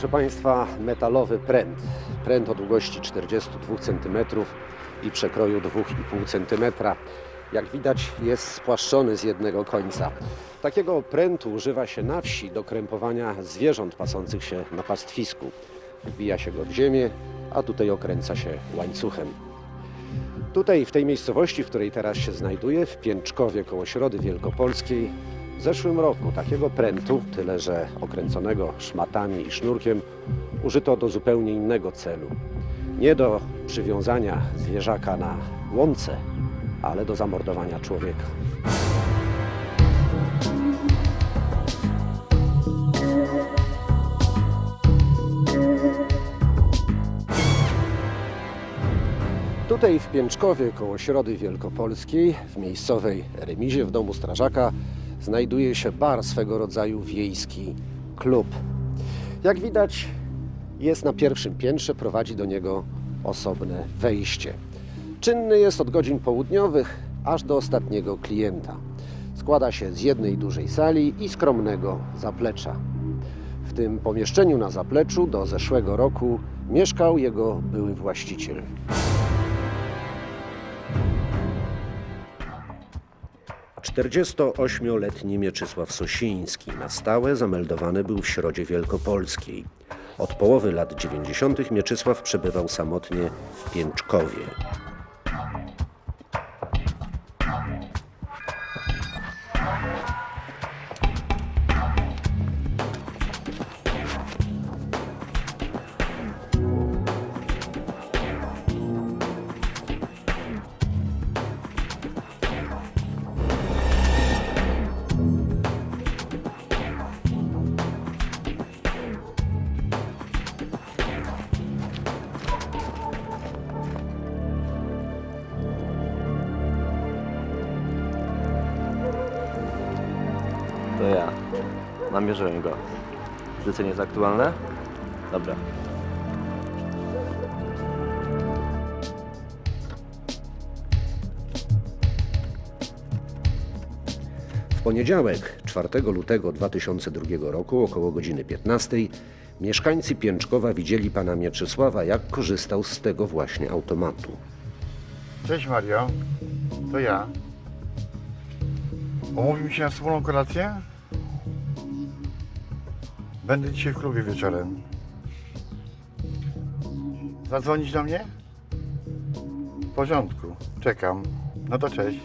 Proszę Państwa, metalowy pręt. Pręt o długości 42 cm i przekroju 2,5 cm. Jak widać, jest spłaszczony z jednego końca. Takiego prętu używa się na wsi do krępowania zwierząt pasących się na pastwisku. Wbija się go w ziemię, a tutaj okręca się łańcuchem. Tutaj, w tej miejscowości, w której teraz się znajduję, w Pięczkowie koło Środy Wielkopolskiej, w zeszłym roku takiego prętu, tyle że okręconego szmatami i sznurkiem, użyto do zupełnie innego celu. Nie do przywiązania zwierzaka na łące, ale do zamordowania człowieka. Tutaj w Pięczkowie koło Środy Wielkopolskiej, w miejscowej remizie w domu strażaka, znajduje się bar swego rodzaju wiejski klub. Jak widać, jest na pierwszym piętrze, prowadzi do niego osobne wejście. Czynny jest od godzin południowych aż do ostatniego klienta. Składa się z jednej dużej sali i skromnego zaplecza. W tym pomieszczeniu na zapleczu do zeszłego roku mieszkał jego były właściciel. Czterdziestoośmioletni Mieczysław Sosiński na stałe zameldowany był w Środzie Wielkopolskiej. Od połowy lat 90. Mieczysław przebywał samotnie w Pięczkowie. Namierzyłem go. Zlecenie jest aktualne? Dobra. W poniedziałek, 4 lutego 2002 roku, około godziny 15, mieszkańcy Pięczkowa widzieli pana Mieczysława, jak korzystał z tego właśnie automatu. Cześć Mario, to ja. Umówimy się na wspólną kolację? Będę dzisiaj w klubie wieczorem. Zadzwonić do mnie? W porządku, czekam. No to cześć.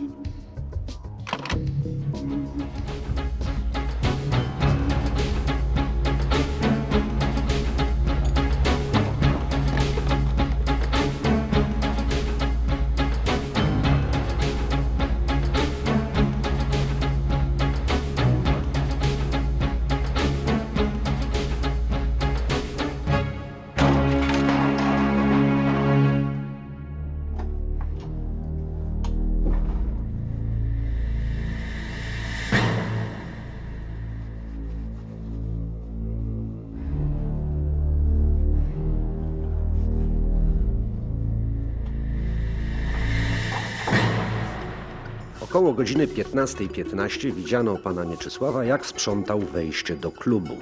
Około godziny 15.15 widziano pana Mieczysława, jak sprzątał wejście do klubu.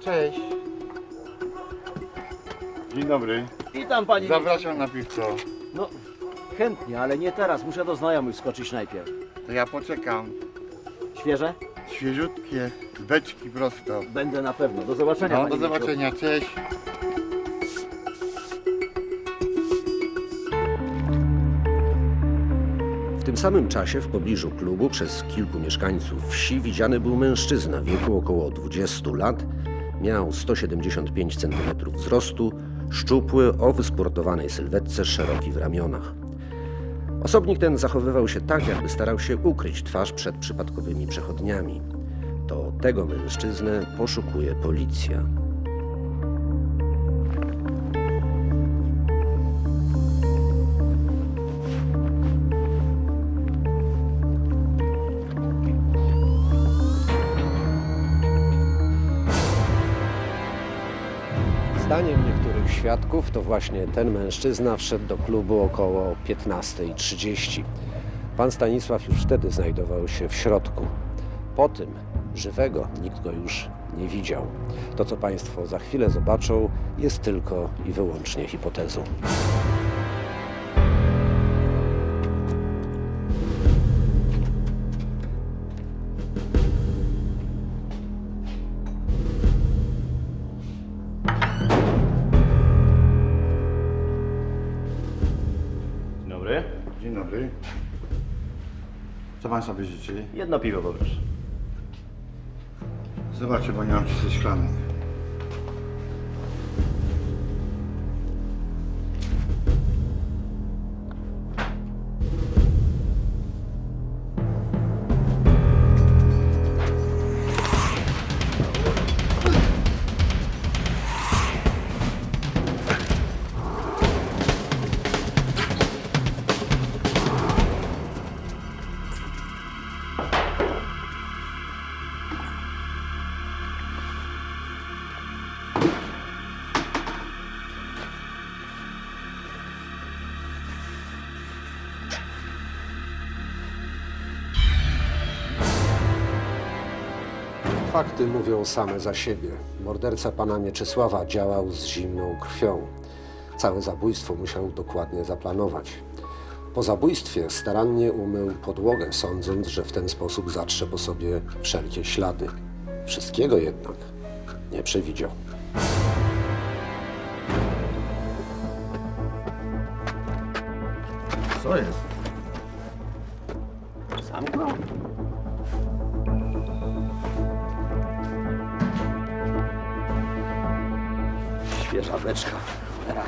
Cześć. Dzień dobry. Witam panie. Zapraszam na piwko. No chętnie, ale nie teraz. Muszę do znajomych skoczyć najpierw. To ja poczekam. Świeże? Świeżutkie, beczki prosto. Będę na pewno. Do zobaczenia. No, panie do zobaczenia, cześć. Tym samym czasie w pobliżu klubu przez kilku mieszkańców wsi widziany był mężczyzna w wieku około 20 lat. Miał 175 cm wzrostu, szczupły, o wysportowanej sylwetce, szeroki w ramionach. Osobnik ten zachowywał się tak, jakby starał się ukryć twarz przed przypadkowymi przechodniami. To tego mężczyznę poszukuje policja. Zdaniem niektórych świadków to właśnie ten mężczyzna wszedł do klubu około 15.30. Pan Stanisław już wtedy znajdował się w środku. Po tym żywego nikt go już nie widział. To, co Państwo za chwilę zobaczą, jest tylko i wyłącznie hipotezą. Co Pan sobie życzy? Jedno piwo poproszę. Zobaczę, bo nie mam czystych szklanek. Fakty mówią same za siebie. Morderca pana Mieczysława działał z zimną krwią. Całe zabójstwo musiał dokładnie zaplanować. Po zabójstwie starannie umył podłogę, sądząc, że w ten sposób zatrze po sobie wszelkie ślady. Wszystkiego jednak nie przewidział. Co jest? Cholera.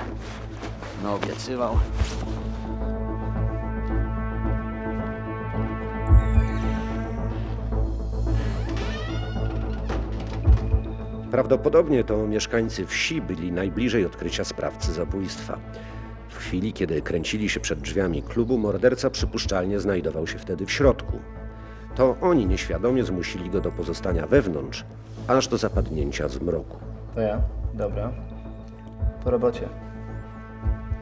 No obiecywał. Prawdopodobnie to mieszkańcy wsi byli najbliżej odkrycia sprawcy zabójstwa. W chwili, kiedy kręcili się przed drzwiami klubu, morderca przypuszczalnie znajdował się wtedy w środku. To oni nieświadomie zmusili go do pozostania wewnątrz, aż do zapadnięcia zmroku. To ja? Dobra. Po robocie.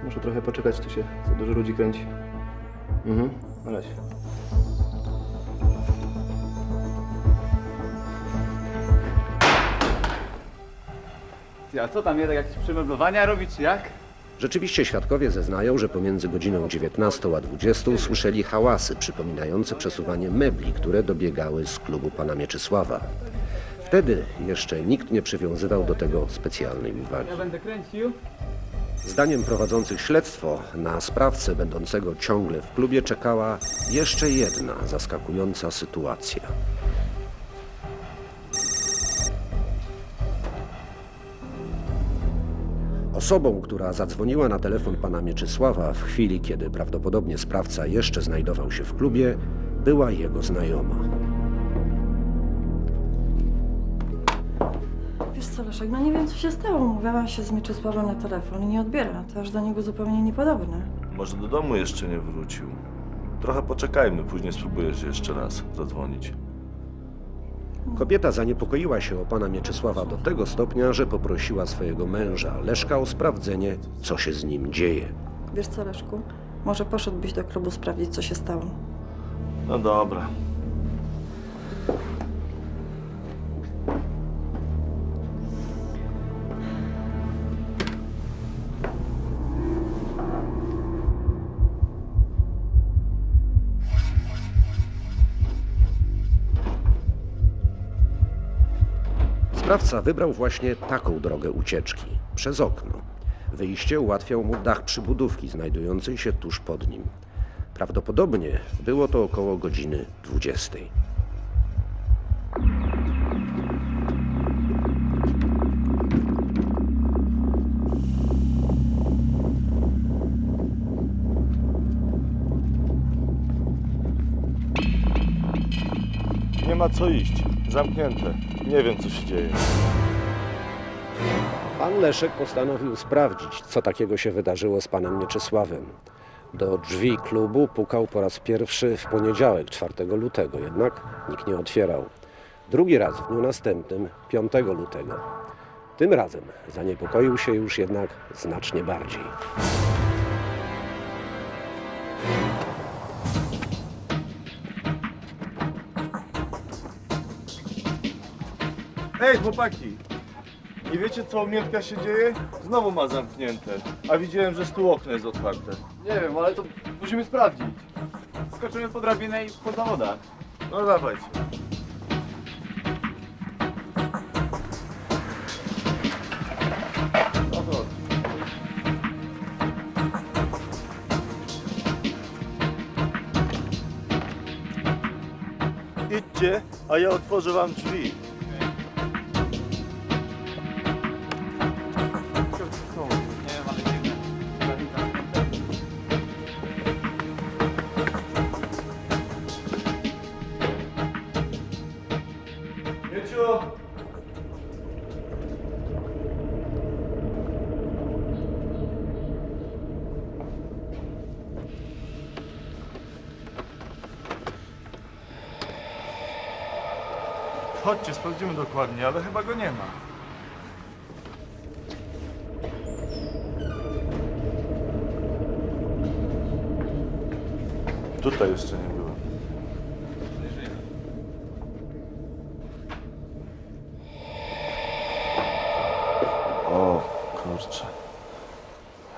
Muszę trochę poczekać, tu się za dużo ludzi kręci. Mhm, na razie. Ty, A co tam jednak jakieś przemeblowania robić, jak? Rzeczywiście świadkowie zeznają, że pomiędzy godziną 19 a 20 słyszeli hałasy przypominające przesuwanie mebli, które dobiegały z klubu pana Mieczysława. Wtedy jeszcze nikt nie przywiązywał do tego specjalnej kręcił. Zdaniem prowadzących śledztwo na sprawcę będącego ciągle w klubie czekała jeszcze jedna zaskakująca sytuacja. Osobą, która zadzwoniła na telefon pana Mieczysława w chwili, kiedy prawdopodobnie sprawca jeszcze znajdował się w klubie, była jego znajoma. Wiesz co, Leszek, no nie wiem, co się stało. Mówiłam się z Mieczysławem na telefon i nie odbiera. To aż do niego zupełnie niepodobne. Może do domu jeszcze nie wrócił. Trochę poczekajmy, później spróbujesz jeszcze raz zadzwonić. Kobieta zaniepokoiła się o pana Mieczysława do tego stopnia, że poprosiła swojego męża Leszka o sprawdzenie, co się z nim dzieje. Wiesz co, Leszku? Może poszedłbyś do klubu sprawdzić, co się stało. No dobra. Sprawca wybrał właśnie taką drogę ucieczki przez okno. Wyjście ułatwiał mu dach przybudówki znajdującej się tuż pod nim. Prawdopodobnie było to około godziny 20. Nie ma co iść. Zamknięte. Nie wiem, co się dzieje. Pan Leszek postanowił sprawdzić, co takiego się wydarzyło z panem Mieczysławem. Do drzwi klubu pukał po raz pierwszy w poniedziałek, 4 lutego, jednak nikt nie otwierał. Drugi raz w dniu następnym, 5 lutego. Tym razem zaniepokoił się już jednak znacznie bardziej. Ej, chłopaki! Nie wiecie, co u Mietka się dzieje? Znowu ma zamknięte. A widziałem, że z tu okno jest otwarte. Nie wiem, ale to musimy sprawdzić. Skoczymy po drabinę i po zawodach. No dawajcie. Idźcie, a ja otworzę wam drzwi. Chodźcie, sprawdzimy dokładnie, ale chyba go nie ma. Tutaj jeszcze nie byłem. O, kurczę.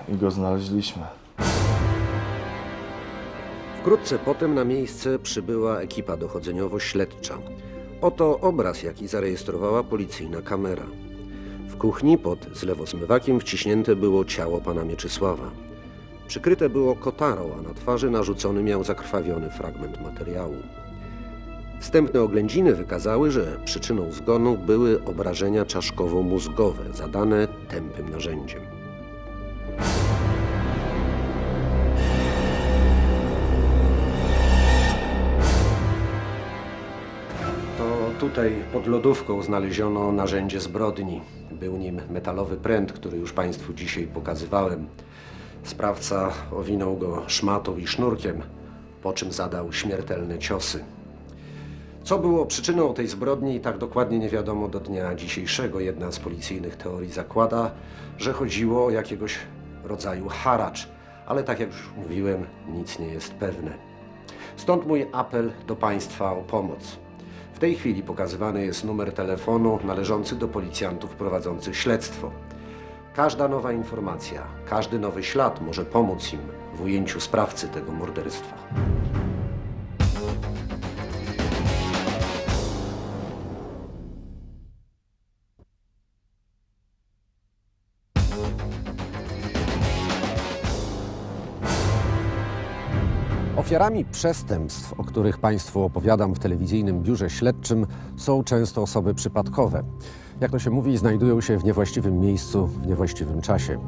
I go znaleźliśmy. Wkrótce potem na miejsce przybyła ekipa dochodzeniowo-śledcza. Oto obraz, jaki zarejestrowała policyjna kamera. W kuchni pod zlewozmywakiem wciśnięte było ciało pana Mieczysława. Przykryte było kotarą, a na twarzy narzucony miał zakrwawiony fragment materiału. Wstępne oględziny wykazały, że przyczyną zgonu były obrażenia czaszkowo-mózgowe zadane tępym narzędziem. Tutaj pod lodówką znaleziono narzędzie zbrodni. Był nim metalowy pręt, który już Państwu dzisiaj pokazywałem. Sprawca owinął go szmatą i sznurkiem, po czym zadał śmiertelne ciosy. Co było przyczyną tej zbrodni, tak dokładnie nie wiadomo do dnia dzisiejszego. Jedna z policyjnych teorii zakłada, że chodziło o jakiegoś rodzaju haracz, ale tak jak już mówiłem, nic nie jest pewne. Stąd mój apel do Państwa o pomoc. W tej chwili pokazywany jest numer telefonu należący do policjantów prowadzących śledztwo. Każda nowa informacja, każdy nowy ślad może pomóc im w ujęciu sprawcy tego morderstwa. Ofiarami przestępstw, o których Państwu opowiadam w telewizyjnym biurze śledczym, są często osoby przypadkowe. Jak to się mówi, znajdują się w niewłaściwym miejscu, w niewłaściwym czasie.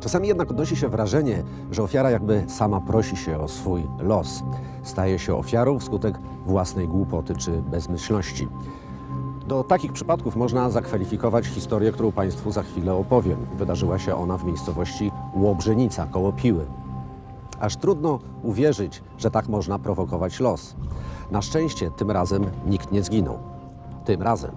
Czasami jednak odnosi się wrażenie, że ofiara jakby sama prosi się o swój los. Staje się ofiarą wskutek własnej głupoty czy bezmyślności. Do takich przypadków można zakwalifikować historię, którą Państwu za chwilę opowiem. Wydarzyła się ona w miejscowości Łobrzenica koło Piły. Aż trudno uwierzyć, że tak można prowokować los. Na szczęście tym razem nikt nie zginął. Tym razem.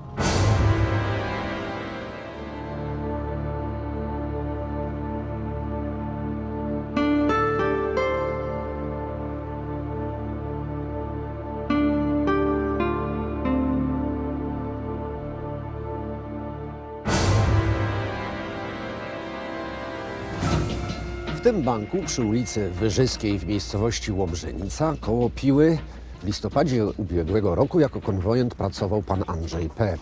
Tym banku przy ulicy Wyżyskiej w miejscowości Łobrzenica koło Piły w listopadzie ubiegłego roku jako konwojent pracował pan Andrzej P.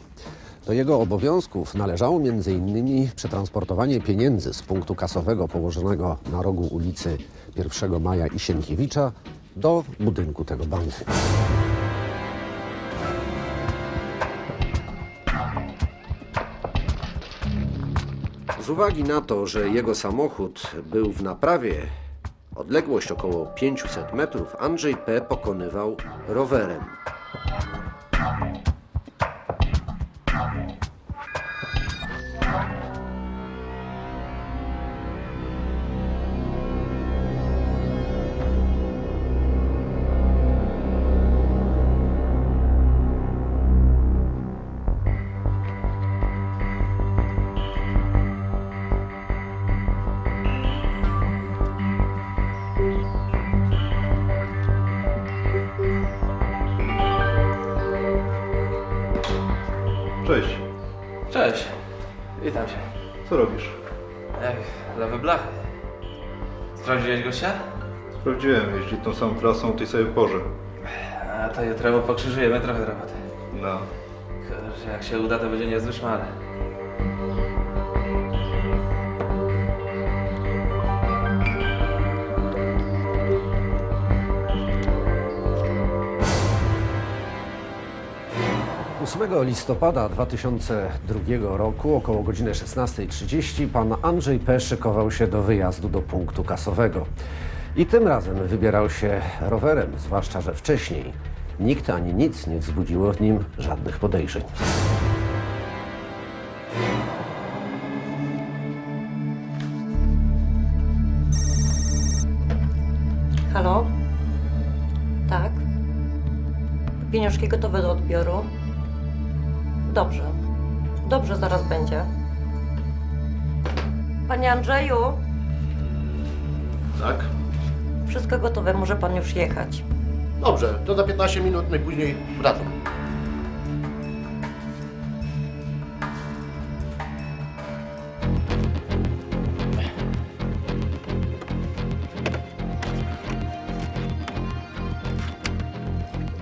Do jego obowiązków należało m.in. przetransportowanie pieniędzy z punktu kasowego położonego na rogu ulicy 1 Maja i Sienkiewicza do budynku tego banku. Z uwagi na to, że jego samochód był w naprawie, odległość około 500 metrów, Andrzej P. pokonywał rowerem. Sprawdziłem, jeździ tą samą trasą o tej samej porze. A to jutro mu pokrzyżujemy trochę roboty. No. Kurczę, Jak się uda, to będzie niezły szmarę. Ósmego listopada 2002 roku około godziny 16.30 pan Andrzej P. szykował się do wyjazdu do punktu kasowego. I tym razem wybierał się rowerem, zwłaszcza, że wcześniej nikt ani nic nie wzbudziło w nim żadnych podejrzeń. Halo? Tak? Pieniążki gotowe do odbioru? Dobrze. Dobrze, zaraz będzie. Panie Andrzeju, Tak? Wszystko gotowe, może pan już jechać. Dobrze, to za 15 minut najpóźniej wracam.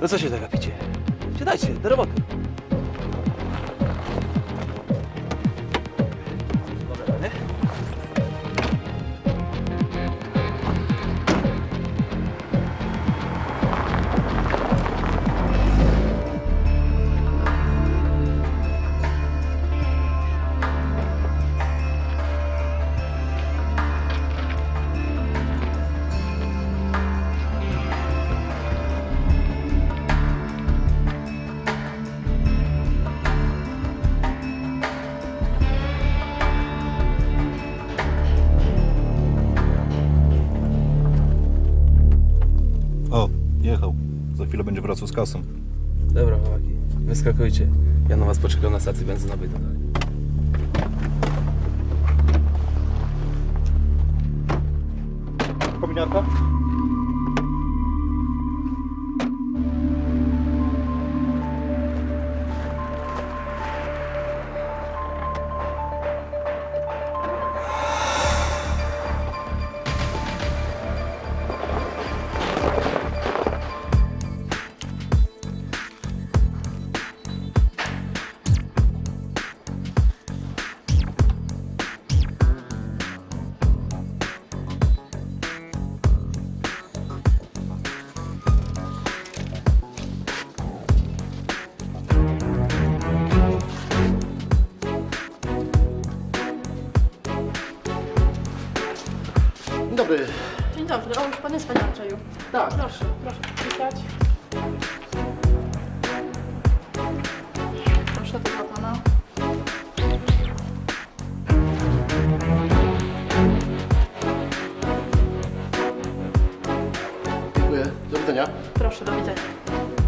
No co się tak gapicie? Siadajcie, do roboty. Będzie wracał z kasą. Dobra, chłopaki. Wyskakujcie. Ja na was poczekam na stacji benzynowej to dalej. Kominiarka? Tak. Proszę, proszę wpisać. Proszę to dla pana. Dziękuję. Do widzenia. Proszę, do widzenia.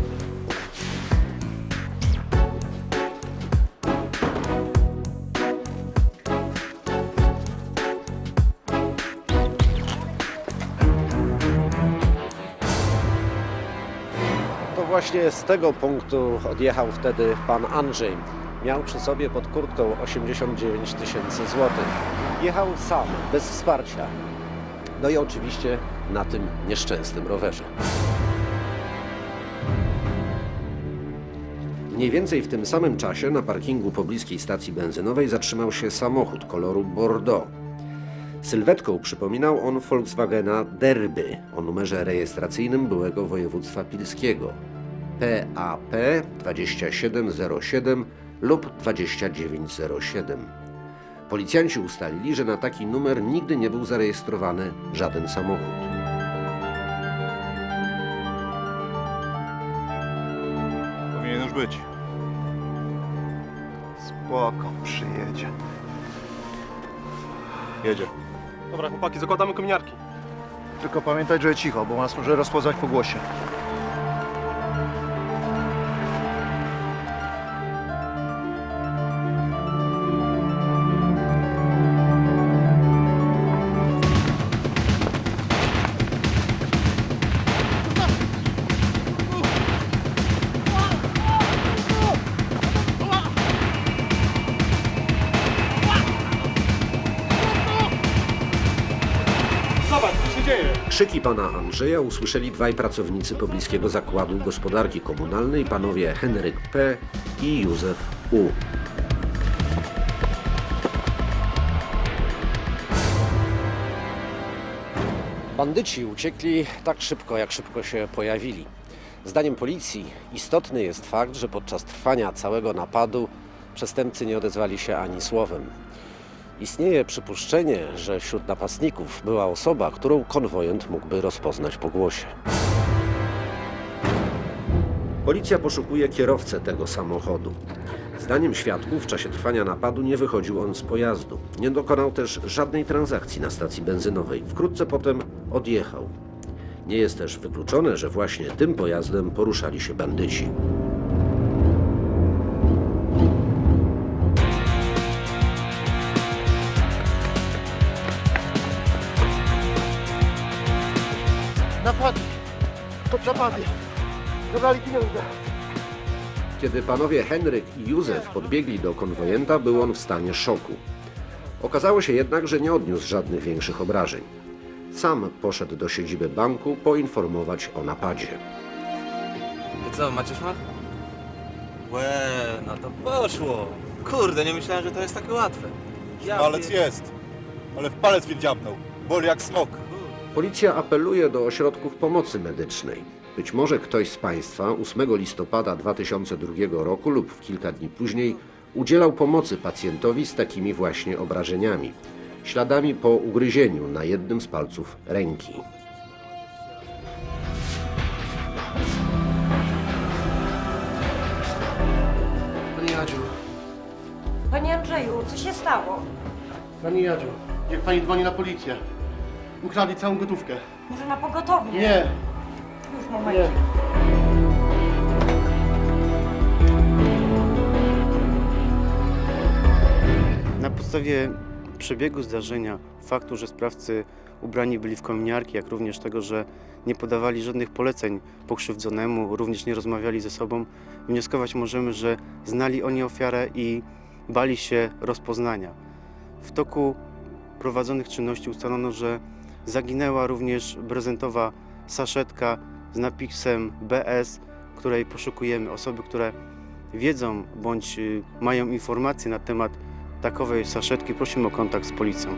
Właśnie z tego punktu odjechał wtedy pan Andrzej. Miał przy sobie pod kurtką 89 tysięcy złotych. Jechał sam, bez wsparcia. No i oczywiście na tym nieszczęsnym rowerze. Mniej więcej w tym samym czasie na parkingu pobliskiej stacji benzynowej zatrzymał się samochód koloru Bordeaux. Sylwetką przypominał on Volkswagena Derby o numerze rejestracyjnym byłego województwa pilskiego PAP 2707 lub 2907. Policjanci ustalili, że na taki numer nigdy nie był zarejestrowany żaden samochód. Powinien już być. Spoko, przyjedzie. Jedzie. Dobra, chłopaki, zakładamy kominiarki. Tylko pamiętaj, że cicho, bo nas może rozpoznać po głosie. Krzyki pana Andrzeja usłyszeli dwaj pracownicy pobliskiego zakładu gospodarki komunalnej, panowie Henryk P. i Józef U. Bandyci uciekli tak szybko, jak szybko się pojawili. Zdaniem policji istotny jest fakt, że podczas trwania całego napadu przestępcy nie odezwali się ani słowem. Istnieje przypuszczenie, że wśród napastników była osoba, którą konwojent mógłby rozpoznać po głosie. Policja poszukuje kierowcę tego samochodu. Zdaniem świadków w czasie trwania napadu nie wychodził on z pojazdu. Nie dokonał też żadnej transakcji na stacji benzynowej. Wkrótce potem odjechał. Nie jest też wykluczone, że właśnie tym pojazdem poruszali się bandyci. Napadli. Zabrali pieniądze. Kiedy panowie Henryk i Józef podbiegli do konwojenta, był on w stanie szoku. Okazało się jednak, że nie odniósł żadnych większych obrażeń. Sam poszedł do siedziby banku poinformować o napadzie. I co, macie szmat? Łe, no to poszło. Kurde, nie myślałem, że to jest takie łatwe. Ja Palec pier- jest, ale w palec mnie dziabnął. Boli jak smok. Policja apeluje do ośrodków pomocy medycznej. Być może ktoś z Państwa 8 listopada 2002 roku lub w kilka dni później udzielał pomocy pacjentowi z takimi właśnie obrażeniami, śladami po ugryzieniu na jednym z palców ręki. Pani Jadziu, Panie Andrzeju, co się stało? Pani Jadziu, niech pani dzwoni na policję. Ukradli całą gotówkę. Może na pogotowie? Nie, Już momencie. nie. Na podstawie przebiegu zdarzenia, faktu, że sprawcy ubrani byli w kominiarki, jak również tego, że nie podawali żadnych poleceń pokrzywdzonemu, również nie rozmawiali ze sobą, wnioskować możemy, że znali oni ofiarę i bali się rozpoznania. W toku prowadzonych czynności ustalono, że zaginęła również prezentowa saszetka z napisem BS, której poszukujemy. Osoby, które wiedzą bądź y, mają informacje na temat takowej saszetki, prosimy o kontakt z policją.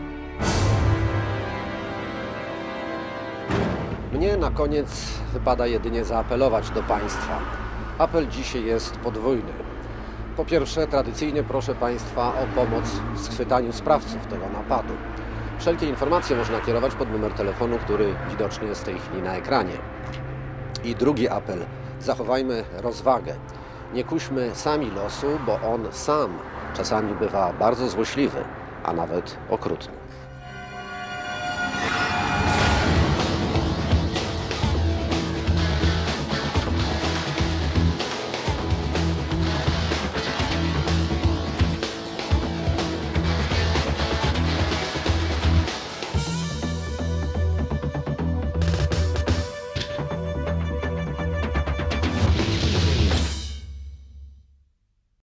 Mnie na koniec wypada jedynie zaapelować do Państwa. Apel dzisiaj jest podwójny. Po pierwsze, tradycyjnie proszę Państwa o pomoc w schwytaniu sprawców tego napadu. Wszelkie informacje można kierować pod numer telefonu, który widoczny jest w tej chwili na ekranie. I drugi apel. Zachowajmy rozwagę. Nie kuśmy sami losu, bo on sam czasami bywa bardzo złośliwy, a nawet okrutny.